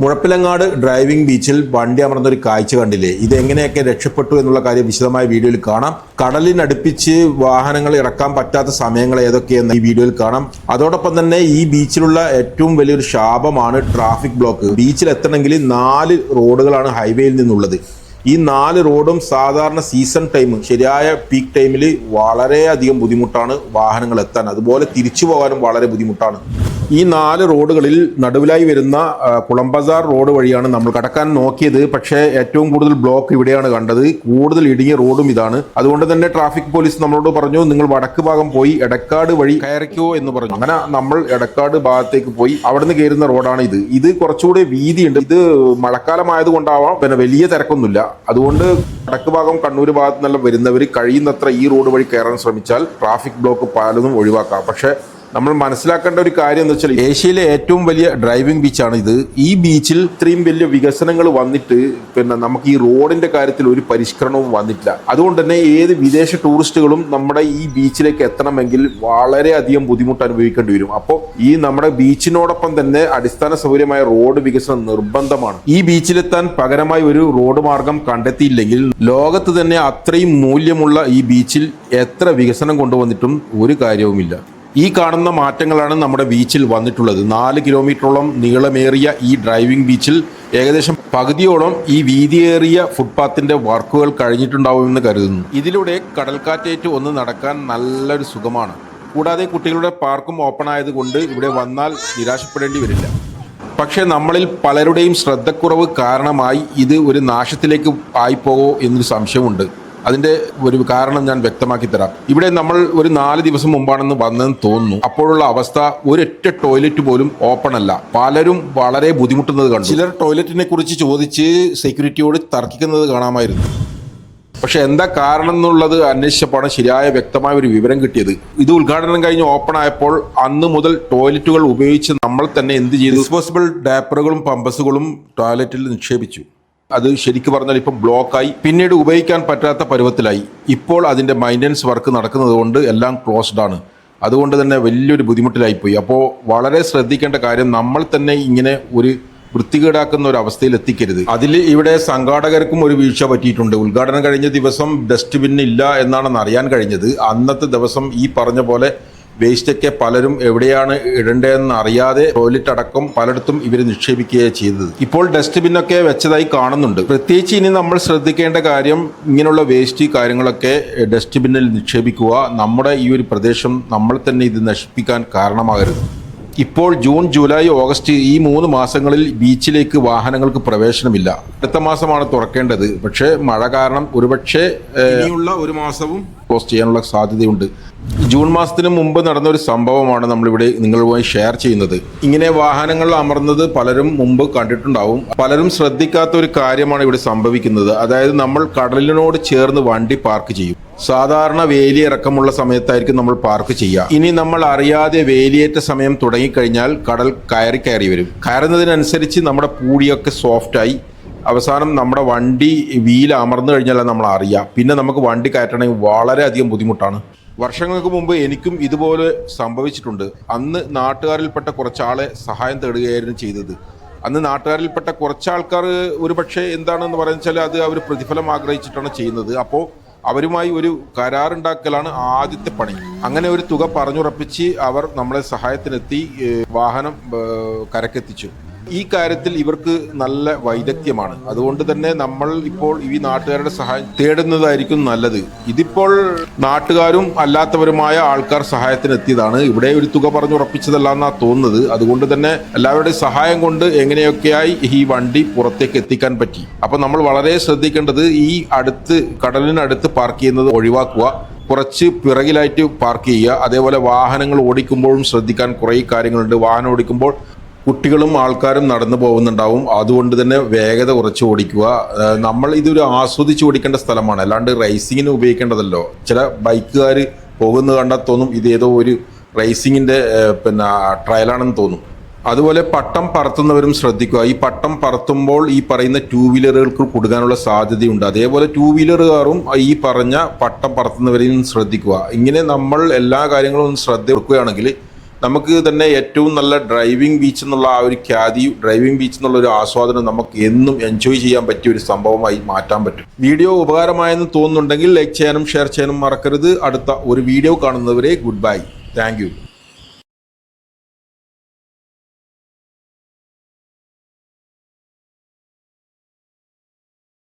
Muzhappilangad driving ബീച്ചിൽ വണ്ടി അമർന്ന ഒരു കാഴ്ച കണ്ടില്ലേ? ഇത് എങ്ങനെയൊക്കെ രക്ഷപ്പെട്ടു എന്നുള്ള കാര്യം വിശദമായ വീഡിയോയിൽ കാണാം. കടലിനടുപ്പിച്ച് വാഹനങ്ങൾ ഇറക്കാൻ പറ്റാത്ത സമയങ്ങൾ ഏതൊക്കെയെന്ന് ഈ വീഡിയോയിൽ കാണാം. അതോടൊപ്പം തന്നെ ഈ ബീച്ചിലുള്ള ഏറ്റവും വലിയൊരു ശാപമാണ് ട്രാഫിക് ബ്ലോക്ക്. ബീച്ചിൽ എത്തണമെങ്കിൽ നാല് റോഡുകളാണ് ഹൈവേയിൽ നിന്നുള്ളത്. ഈ നാല് റോഡും സാധാരണ സീസൺ ടൈം ശരിയായ പീക്ക് ടൈമിൽ വളരെയധികം ബുദ്ധിമുട്ടാണ് വാഹനങ്ങൾ എത്താൻ. അതുപോലെ തിരിച്ചു പോകാനും വളരെ ബുദ്ധിമുട്ടാണ്. ഈ നാല് റോഡുകളിൽ നടുവിലായി വരുന്ന കുളമ്പസാർ റോഡ് വഴിയാണ് നമ്മൾ കടക്കാൻ നോക്കിയത്. പക്ഷേ ഏറ്റവും കൂടുതൽ ബ്ലോക്ക് ഇവിടെയാണ് കണ്ടത്. കൂടുതൽ ഇടുങ്ങിയ റോഡും ഇതാണ്. അതുകൊണ്ട് തന്നെ ട്രാഫിക് പോലീസ് നമ്മളോട് പറഞ്ഞു നിങ്ങൾ വടക്ക് ഭാഗം പോയി എടക്കാട് വഴി കയറിക്കോ എന്ന് പറഞ്ഞു. അങ്ങനെ നമ്മൾ എടക്കാട് ഭാഗത്തേക്ക് പോയി അവിടുന്ന് കയറുന്ന റോഡാണ് ഇത്. ഇത് കുറച്ചുകൂടി വീതിയുണ്ട്. ഇത് മഴക്കാലമായത് കൊണ്ടാവാം. പിന്നെ വലിയ തിരക്കൊന്നുമില്ല. അതുകൊണ്ട് വടക്ക് ഭാഗം കണ്ണൂർ ഭാഗത്ത് നിന്നെല്ലാം വരുന്നവർ കഴിയുന്നത്ര ഈ റോഡ് വഴി കയറാൻ ശ്രമിച്ചാൽ ട്രാഫിക് ബ്ലോക്ക് പലതും ഒഴിവാക്കാം. പക്ഷേ നമ്മൾ മനസ്സിലാക്കേണ്ട ഒരു കാര്യം എന്ന് വെച്ചാൽ ഏഷ്യയിലെ ഏറ്റവും വലിയ ഡ്രൈവിംഗ് ബീച്ചാണ് ഇത്. ഈ ബീച്ചിൽ ഇത്രയും വലിയ വികസനങ്ങൾ വന്നിട്ട് പിന്നെ നമുക്ക് ഈ റോഡിന്റെ കാര്യത്തിൽ ഒരു പരിഷ്കരണവും വന്നിട്ടില്ല. അതുകൊണ്ട് തന്നെ ഏത് വിദേശ ടൂറിസ്റ്റുകളും നമ്മുടെ ഈ ബീച്ചിലേക്ക് എത്തണമെങ്കിൽ വളരെയധികം ബുദ്ധിമുട്ട് അനുഭവിക്കേണ്ടി വരും. അപ്പോൾ ഈ നമ്മുടെ ബീച്ചിനോടൊപ്പം തന്നെ അടിസ്ഥാന സൗകര്യമായ റോഡ് വികസനം നിർബന്ധമാണ്. ഈ ബീച്ചിലെത്താൻ പകരമായി ഒരു റോഡ് മാർഗം കണ്ടെത്തിയില്ലെങ്കിൽ ലോകത്ത് തന്നെ അത്രയും മൂല്യമുള്ള ഈ ബീച്ചിൽ എത്ര വികസനം കൊണ്ടുവന്നിട്ടും ഒരു കാര്യവുമില്ല. ഈ കാണുന്ന മാറ്റങ്ങളാണ് നമ്മുടെ ബീച്ചിൽ വന്നിട്ടുള്ളത്. നാല് കിലോമീറ്ററോളം നീളമേറിയ ഈ ഡ്രൈവിംഗ് ബീച്ചിൽ ഏകദേശം പകുതിയോളം ഈ വീതിയേറിയ ഫുട്പാത്തിന്റെ വർക്കുകൾ കഴിഞ്ഞിട്ടുണ്ടാവുമെന്ന് കരുതുന്നു. ഇതിലൂടെ കടൽക്കാറ്റേറ്റ് ഒന്ന് നടക്കാൻ നല്ലൊരു സുഖമാണ്. കൂടാതെ കുട്ടികളുടെ പാർക്കും ഓപ്പൺ ആയതുകൊണ്ട് ഇവിടെ വന്നാൽ നിരാശപ്പെടേണ്ടി വരില്ല. പക്ഷേ നമ്മളിൽ പലരുടെയും ശ്രദ്ധക്കുറവ് കാരണമായി ഇത് ഒരു നാശത്തിലേക്ക് ആയിപ്പോകോ എന്നൊരു സംശയമുണ്ട്. അതിന്റെ ഒരു കാരണം ഞാൻ വ്യക്തമാക്കി തരാം. ഇവിടെ നമ്മൾ ഒരു നാല് ദിവസം മുമ്പാണെന്ന് വന്നെന്ന് തോന്നുന്നു. അപ്പോഴുള്ള അവസ്ഥ ഒരൊറ്റ ടോയ്ലറ്റ് പോലും ഓപ്പൺ അല്ല. പലരും വളരെ ബുദ്ധിമുട്ടുന്നത് കണ്ടു. ചിലർ ടോയ്ലറ്റിനെ കുറിച്ച് ചോദിച്ച് സെക്യൂരിറ്റിയോട് തർക്കിക്കുന്നത് കാണാമായിരുന്നു. പക്ഷെ എന്താ കാരണം എന്നുള്ളത് അന്വേഷിച്ചപ്പോഴാണ് ശരിയായ വ്യക്തമായ ഒരു വിവരം കിട്ടിയത്. ഇത് ഉദ്ഘാടനം കഴിഞ്ഞ് ഓപ്പൺ ആയപ്പോൾ അന്ന് മുതൽ ടോയ്ലറ്റുകൾ ഉപയോഗിച്ച് നമ്മൾ തന്നെ എന്ത് ചെയ്തു? ഡിസ്പോസിബിൾ ഡാപ്പറുകളും പമ്പസുകളും ടോയ്ലറ്റിൽ നിക്ഷേപിച്ചു. അത് ശരിക്കും പറഞ്ഞാൽ ഇപ്പം ബ്ലോക്കായി പിന്നീട് ഉപയോഗിക്കാൻ പറ്റാത്ത പരുവത്തിലായി. ഇപ്പോൾ അതിന്റെ മൈന്റനൻസ് വർക്ക് നടക്കുന്നത് കൊണ്ട് എല്ലാം ക്ലോസ്ഡ് ആണ്. അതുകൊണ്ട് തന്നെ വലിയൊരു ബുദ്ധിമുട്ടിലായിപ്പോയി. അപ്പോൾ വളരെ ശ്രദ്ധിക്കേണ്ട കാര്യം നമ്മൾ തന്നെ ഇങ്ങനെ ഒരു വൃത്തികേടാക്കുന്ന ഒരു അവസ്ഥയിൽ എത്തിക്കരുത്. അതിൽ ഇവിടെ സംഘാടകർക്കും ഒരു വീഴ്ച പറ്റിയിട്ടുണ്ട്. ഉദ്ഘാടനം കഴിഞ്ഞ ദിവസം ഡസ്റ്റ്ബിൻ ഇല്ല എന്നാണെന്ന് അറിയാൻ കഴിഞ്ഞത്. അന്നത്തെ ദിവസം ഈ പറഞ്ഞ പോലെ വേസ്റ്റൊക്കെ പലരും എവിടെയാണ് ഇടേണ്ടതെന്ന് അറിയാതെ ടോയ്ലറ്റ് അടക്കം പലയിടത്തും ഇവർ നിക്ഷേപിക്കുകയാണ് ചെയ്തത്. ഇപ്പോൾ ഡസ്റ്റ്ബിന്നൊക്കെ വെച്ചതായി കാണുന്നുണ്ട്. പ്രത്യേകിച്ച് ഇനി നമ്മൾ ശ്രദ്ധിക്കേണ്ട കാര്യം ഇങ്ങനെയുള്ള വേസ്റ്റ് കാര്യങ്ങളൊക്കെ ഡസ്റ്റ്ബിന്നിൽ നിക്ഷേപിക്കുക നമ്മുടെ ഈ ഒരു പ്രദേശം നമ്മൾ തന്നെ ഇത് നശിപ്പിക്കാൻ കാരണമാകരുത്. ഇപ്പോൾ ജൂൺ ജൂലൈ ഓഗസ്റ്റ് ഈ മൂന്ന് മാസങ്ങളിൽ ബീച്ചിലേക്ക് വാഹനങ്ങൾക്ക് പ്രവേശനമില്ല. അടുത്ത മാസമാണ് തുറക്കേണ്ടത്. പക്ഷേ മഴ കാരണം ഒരുപക്ഷെ ഇനിയുള്ള ഒരു മാസവും ക്ലോസ് ചെയ്യാനുള്ള സാധ്യതയുണ്ട്. ജൂൺ മാസത്തിന് മുമ്പ് നടന്ന ഒരു സംഭവമാണ് നമ്മളിവിടെ നിങ്ങളുമായി ഷെയർ ചെയ്യുന്നത്. ഇങ്ങനെ വാഹനങ്ങൾ അമർന്നത് പലരും മുമ്പ് കണ്ടിട്ടുണ്ടാവും. പലരും ശ്രദ്ധിക്കാത്ത ഒരു കാര്യമാണ് ഇവിടെ സംഭവിക്കുന്നത്. അതായത് നമ്മൾ കടലിനോട് ചേർന്ന് വണ്ടി പാർക്ക് ചെയ്യും. സാധാരണ വേലിയിറക്കമുള്ള സമയത്തായിരിക്കും നമ്മൾ പാർക്ക് ചെയ്യുക. ഇനി നമ്മൾ അറിയാതെ വേലിയേറ്റ സമയം തുടങ്ങിക്കഴിഞ്ഞാൽ കടൽ കയറി കയറി വരും. കയറുന്നതിനനുസരിച്ച് നമ്മുടെ പൂടിയൊക്കെ സോഫ്റ്റായി അവസാനം നമ്മുടെ വണ്ടി വീൽ അമർന്നു കഴിഞ്ഞാൽ നമ്മൾ അറിയാം. പിന്നെ നമുക്ക് വണ്ടി കയറ്റണമെങ്കിൽ വളരെയധികം ബുദ്ധിമുട്ടാണ്. വർഷങ്ങൾക്ക് മുമ്പ് എനിക്കും ഇതുപോലെ സംഭവിച്ചിട്ടുണ്ട്. അന്ന് നാട്ടുകാരിൽപ്പെട്ട കുറച്ചാളെ സഹായം തേടുകയായിരുന്നു ചെയ്തത്. അന്ന് നാട്ടുകാരിൽപ്പെട്ട കുറച്ച് ആൾക്കാർ ഒരു പക്ഷേ എന്താണെന്ന് പറയുന്നത് അത് അവർ പ്രതിഫലം ആഗ്രഹിച്ചിട്ടാണ് ചെയ്യുന്നത്. അപ്പോൾ അവരുമായി ഒരു കരാറുണ്ടാക്കലാണ് ആദ്യത്തെ പണി. അങ്ങനെ ഒരു തുക പറഞ്ഞുറപ്പിച്ച് അവർ നമ്മളെ സഹായത്തിനെത്തി വാഹനം കരക്കെത്തിച്ചു. ഈ കാര്യത്തിൽ ഇവർക്ക് നല്ല വൈദഗ്ധ്യമാണ്. അതുകൊണ്ട് തന്നെ നമ്മൾ ഇപ്പോൾ ഈ നാട്ടുകാരുടെ സഹായം തേടുന്നതായിരിക്കും നല്ലത്. ഇതിപ്പോൾ നാട്ടുകാരും അല്ലാത്തവരുമായ ആൾക്കാർ സഹായത്തിന് എത്തിയതാണ് ഇവിടെ ഒരു തുക പറഞ്ഞുറപ്പിച്ചതല്ല എന്നാ തോന്നുന്നത്. അതുകൊണ്ട് തന്നെ എല്ലാവരുടെയും സഹായം കൊണ്ട് എങ്ങനെയൊക്കെയായി ഈ വണ്ടി പുറത്തേക്ക് എത്തിക്കാൻ പറ്റി. അപ്പൊ നമ്മൾ വളരെ ശ്രദ്ധിക്കേണ്ടത് ഈ അടുത്ത് കടലിനടുത്ത് പാർക്ക് ചെയ്യുന്നത് ഒഴിവാക്കുക. കുറച്ച് പിറകിലായിട്ട് പാർക്ക് ചെയ്യുക. അതേപോലെ വാഹനങ്ങൾ ഓടിക്കുമ്പോഴും ശ്രദ്ധിക്കാൻ കുറേ കാര്യങ്ങളുണ്ട്. വാഹനം ഓടിക്കുമ്പോൾ കുട്ടികളും ആൾക്കാരും നടന്നു പോകുന്നുണ്ടാവും. അതുകൊണ്ട് തന്നെ വേഗത കുറച്ച് ഓടിക്കുക. നമ്മൾ ഇതൊരു ആസ്വദിച്ച് ഓടിക്കേണ്ട സ്ഥലമാണ്. അല്ലാണ്ട് റേസിങ്ങിന് ഉപയോഗിക്കേണ്ടതല്ലോ. ചില ബൈക്കുകാർ പോകുന്നത് കണ്ടാൽ തോന്നും ഇതേതോ ഒരു റേസിങ്ങിന്റെ ഏഹ് പിന്നെ ട്രയലാണെന്ന് തോന്നും. അതുപോലെ പട്ടം പറത്തുന്നവരും ശ്രദ്ധിക്കുക. ഈ പട്ടം പറത്തുമ്പോൾ ഈ പറയുന്ന ടൂ വീലറുകൾക്ക് കൊടുക്കാനുള്ള സാധ്യതയുണ്ട്. അതേപോലെ ടൂ വീലറുകാരും ഈ പറഞ്ഞ പട്ടം പറത്തുന്നവരെയും ശ്രദ്ധിക്കുക. ഇങ്ങനെ നമ്മൾ എല്ലാ കാര്യങ്ങളും ശ്രദ്ധ വെക്കുകയാണെങ്കിൽ നമുക്ക് തന്നെ ഏറ്റവും നല്ല ഡ്രൈവിംഗ് ബീച്ച് എന്നുള്ള ആ ഒരു ഖ്യാതി ഡ്രൈവിംഗ് ബീച്ച് എന്നുള്ള ഒരു ആസ്വാദനം നമുക്ക് എന്നും എൻജോയ് ചെയ്യാൻ പറ്റിയ ഒരു സംഭവമായി മാറ്റാൻ പറ്റും. വീഡിയോ ഉപകാരമായെന്ന് തോന്നുന്നുണ്ടെങ്കിൽ ലൈക്ക് ചെയ്യാനും ഷെയർ ചെയ്യാനും മറക്കരുത്. അടുത്ത ഒരു വീഡിയോ കാണുന്നവരെ ഗുഡ് ബൈ താങ്ക്